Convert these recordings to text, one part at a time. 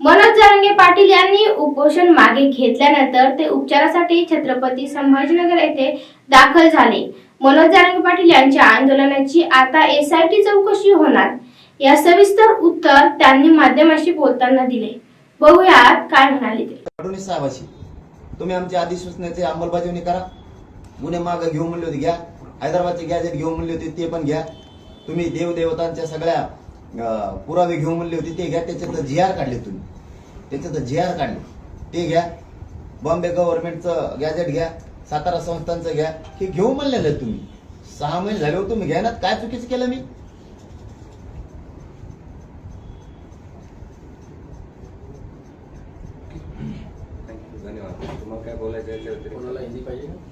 मनोज जरंगे पाटील यांनी उपोषण मागे घेतल्यानंतर ते उपचारासाठी छत्रपती संभाजीनगर येथे दाखल झाले. मनोज जरंगे पाटील यांच्या आंदोलनाची आता एसआयटी चौकशी होणार. या सविस्तर उत्तर त्यांनी माध्यमाशी बोलताना दिले. बघूयात काय म्हणाले ते. साहेबाशी तुम्ही आमच्या अधिसूचनेची अंमलबजावणी करा. गुन्हे मागे घेऊन म्हणले होते घ्या. हैदराबादचे गॅजेट घेऊन म्हणले होते ते पण घ्या. तुम्ही देवदेवतांच्या सगळ्या पुरावे घेऊन म्हणले होते ते घ्या त्याच्यात जी आर काढले तुम्ही. त्याच्यात जी आर काढले. ते घ्या बॉम्बे गव्हर्नमेंटचं गॅजेट घ्या सातारा संस्थांचं घ्या. हे घेऊन म्हणलेलं तुम्ही. सहा महिने झाले हो तुम्ही घ्या ना काय चुकीचं केलं मी?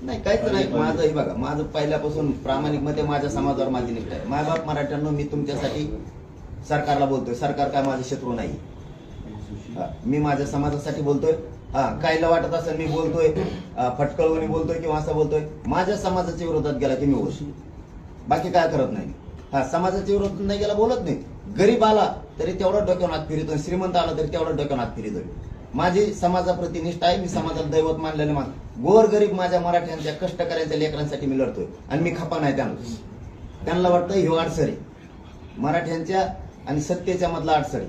नाही काहीच नाही. माझं हे बघा माझं पहिल्यापासून प्रामाणिकमध्ये माझ्या समाजावर माझी निष्ठा आहे. मायबाप मराठ्यांनो मी तुमच्यासाठी सरकारला बोलतोय. सरकार काय माझं शत्रू नाही. मी माझ्या समाजासाठी बोलतोय. हा काहीला वाटत असेल मी बोलतोय फटकळवणी बोलतोय किंवा असं बोलतोय माझ्या समाजाच्या विरोधात गेला की मी बोलतो. बाकी काय करत नाही. हा समाजाच्या विरोधात नाही गेला बोलत नाही. गरीब आला तरी तेवढा डोक्यावर हात फिरतोय श्रीमंत आला तरी तेवढा डोक्यावर हात फिरतोय माझी समाजाप्रती निष्ठा आहे मी समाजाला दैवत मानलेले मान गोर गरीब माझ्या मराठ्यांच्या कष्टकऱ्यांच्या लेकरांसाठी मी लढतोय. आणि मी खपा नाही त्यांना. त्यांना वाटतं ह्यो अडसर आहे मराठ्यांच्या आणि सत्तेच्या मधला अडसर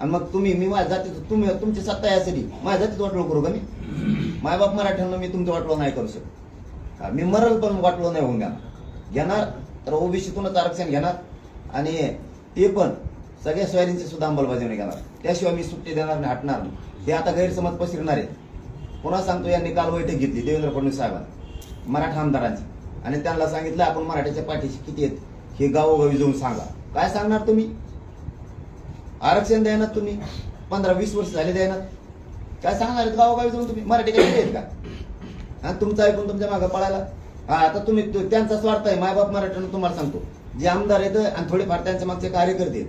आणि मग तुम्ही मी माझ्या जातीत तुम्ही तुमची सत्ता आहे यासाठी माझ्या जातीत वाटलो करू का मी? मायबाप मराठ्यांना मी तुमचं वाटलो नाही करू शकत. मी मरल पण वाटलो नाही होऊन घेणार घेणार तर ओबीसीतूनच आरक्षण घेणार. आणि ते पण सगळ्या सोयाबीनची सुद्धा अंमलबजावणी घेणार त्याशिवाय मी सुट्टी देणार नाही हटणार नाही. हे आता गैरसमज पसरणार आहे. पुन्हा सांगतो यांनी काल बैठक घेतली देवेंद्र फडणवीस साहेबांनी. मराठा आमदारांची. आणि त्यांना सांगितलं आपण मराठ्याच्या पाठीशी किती आहेत? हे गावोगावी जाऊन सांगा. काय सांगणार तुम्ही? आरक्षण द्यायनात तुम्ही. पंधरा वीस वर्ष झाले द्यायनात. काय सांगणार आहेत गावोगावी जाऊन तुम्ही? मराठी काय आहेत का? हा तुमचं ऐकून तुमच्या मागं पळायला. हा आता तुम्ही त्यांचा स्वार्थ आहे. मायबाप मराठ्यांना तुम्हाला सांगतो. जे आमदार आहेत आणि थोडेफार त्यांच्या मागचे कार्यकर्ते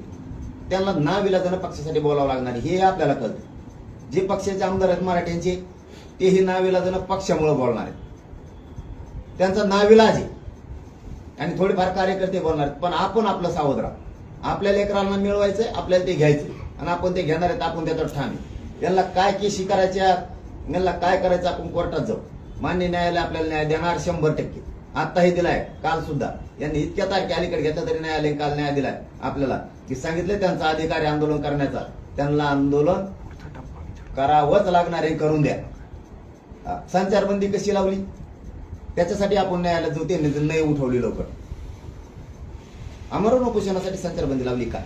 त्यांना ना विलाजानं पक्षासाठी बोलावं लागणार हे आपल्याला कळतं. जे पक्षाचे आमदार आहेत मराठ्यांचे तेही नाविलाजानं पक्षामुळे बोलणार आहेत. त्यांचा नाविलाज आहे. आणि थोडेफार कार्यकर्ते बोलणार पण आपण आपलं सावध राहा. आपल्या लेकरांना मिळवायचंय आपल्याला ते घ्यायचं आणि आपण ते घेणार आहेत आपण त्याच्यावर ठाम यांना काय केशी करायच्या यांना काय करायचं आपण कोर्टात जाऊ. मान्य न्यायालय आपल्याला न्याय देणार शंभर टक्के. आत्ताही हे दिलाय काल सुद्धा. यांनी इतक्या तारखे अलीकडे घेतला तरी न्यायालय काल न्याय दिलाय आपल्याला. की सांगितलं त्यांचा अधिकार आहे आंदोलन करण्याचा. त्यांना आंदोलन करावंच लागणार आहे करून द्या. संचारबंदी कशी लावली? त्याच्यासाठी आपण न्यायालयात जाऊ. त्यांनी नाही उठवली लवकर. अमरण उपोषणासाठी संचारबंदी लावली का?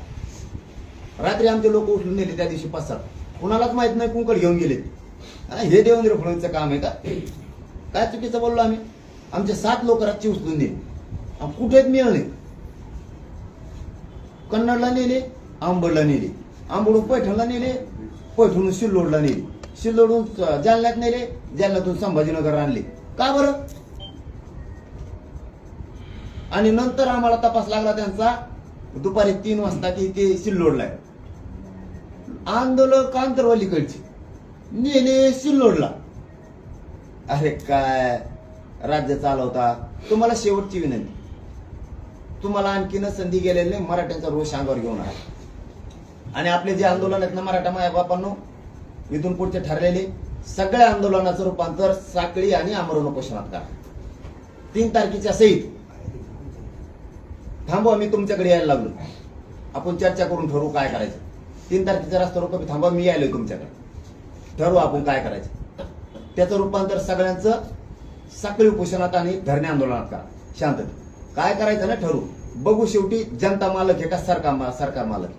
रात्री आमचे लोक उठून नेले त्या दिवशी पाच सात. कुणालाच माहीत नाही कुंकड घेऊन गेले. हे देवेंद्र फडणवीसचं काम आहे का? काय चुकीचं बोललो आम्ही? आमचे सात लोक रातची उचलून नेले. कुठेच मिळाले कन्नडला नेले आंबडला नेले. आंबडून पैठणला नेले पैठणून सिल्लोडला नेले. सिल्लोडून जालन्यात नेले जालन्यातून संभाजीनगर आणले. का बरं? आणि नंतर आम्हाला तपास लागला त्यांचा दुपारी तीन वाजता की ते सिल्लोडला आहे आंदोलक आंतरवालीकडची. नेले सिल्लोडला. अरे काय? राज्य चालवता. तुम्हाला शेवटची विनंती. तुम्हाला आणखीन संधी गेलेली नाही मराठ्यांचा रोष अंगावर घेऊन आहे आणि आपले जे आंदोलन आहेत ना मराठा मायाबापांनो इथून पुढचे ठरलेले सगळ्या आंदोलनाचं रूपांतर साखळी आणि आमरण उपोषणात करा. तीन तारखेच्या सहित थांबवा मी तुमच्याकडे यायला लागलो. आपण चर्चा करून ठरवू काय करायचं. तीन तारखेचा रस्ता रोख थांबा मी यायलोय तुमच्याकडे. ठरवू आपण काय करायचं. त्याचं रूपांतर सगळ्यांचं साखळी उपोषणात आणि धरणे आंदोलनात करा. शांततेत काय करायचं ना ठरवू. बघू शेवटी जनता मालक आहे का सरकार मा- सरकार मालक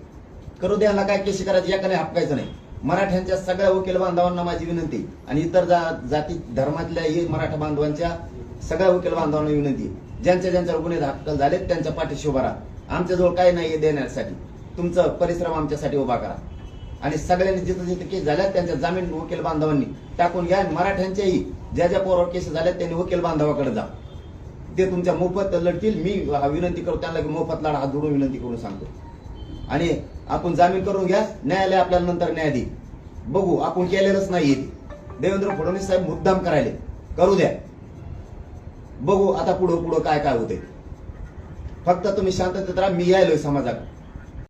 करू द्यायला काय केशी करायची? एकाने हपकायचं नाही. मराठ्यांच्या सगळ्या वकील बांधवांना माझी विनंती आणि इतर जा- जाती धर्मातल्या मराठा बांधवांच्या सगळ्या वकील बांधवांना विनंती. ज्यांच्या ज्यांच्यावर गुन्हे दाखल झालेत त्यांच्या पाठीशी उभा राहा. आमच्याजवळ काही नाही देण्यासाठी. तुमचं परिश्रम आमच्यासाठी उभा करा. आणि सगळ्यांनी जिथं जिथं केस झाल्या त्यांच्या जामीन वकील बांधवांनी टाकून घ्या मराठ्यांच्याही ज्या ज्या पोरावर केस झाल्यात त्यांनी वकील बांधवाकडे जा. ते तुमच्या मोफत लढतील. मी विनंती करतो त्यांना मोफत लढा हात जोडून विनंती करून सांगतो. आणि आपण जामीन करून घ्या न्यायालय आपल्याला नंतर न्याय देईल. बघू आपण केलेलंच नाही देवेंद्र फडणवीस साहेब मुद्दाम करायले. करू द्या. बघू आता पुढं पुढं काय काय होते फक्त तुम्ही शांततेत राहा मी यायलोय समाजाकडे.